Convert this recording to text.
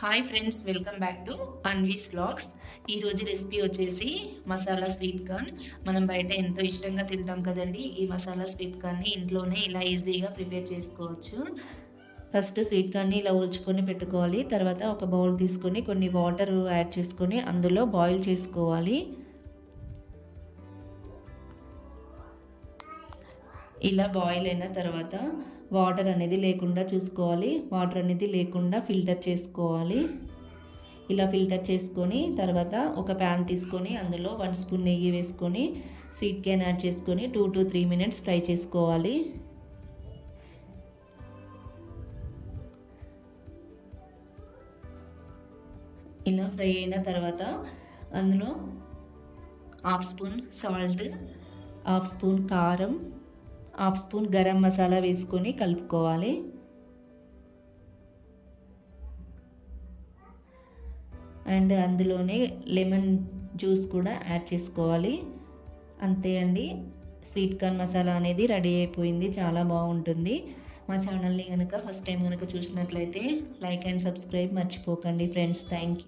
Hi friends welcome back to Anvi's vlogs ఈరోజు recipe వచ్చేసి masala sweet corn మనం బయట ఎంతో ఇష్టంగా తింటాం కదండి ఈ మసాలా స్వీట్ కార్న్ని ఇంట్లోనే ఇలా ఈజీగా ప్రిపేర్ చేసుకోవచ్చు. ఫస్ట్ స్వీట్ కార్న్ని ఇలా ఉల్చుకొని పెట్టుకోవాలి. తర్వాత ఒక బౌల్ తీసుకొని కొన్ని వాటర్ యాడ్ చేసుకొని అందులో బాయిల్ చేసుకోవాలి. ఇలా బాయిల్ అయిన తర్వాత వాటర్ అనేది లేకుండా చూసుకోవాలి. వాటర్ అనేది లేకుండా ఫిల్టర్ చేసుకోవాలి. ఇలా ఫిల్టర్ చేసుకొని తర్వాత ఒక ప్యాన్ తీసుకొని అందులో వన్ స్పూన్ నెయ్యి వేసుకొని స్వీట్ క్యాన్ యాడ్ చేసుకొని two to three minutes fry చేసుకోవాలి. ఇలా ఫ్రై అయిన తర్వాత అందులో half spoon salt half spoon కారం హాఫ్ స్పూన్ గరం మసాలా వేసుకొని కలుపుకోవాలి. అండ్ అందులోనే లెమన్ జ్యూస్ కూడా యాడ్ చేసుకోవాలి. అంతే అండి. స్వీట్ కార్న్ మసాలా అనేది రెడీ అయిపోయింది. చాలా బాగుంటుంది. మా ఛానల్ని కనుక ఫస్ట్ టైం కనుక చూసినట్లయితే లైక్ అండ్ సబ్స్క్రైబ్ మర్చిపోకండి ఫ్రెండ్స్. Thank you.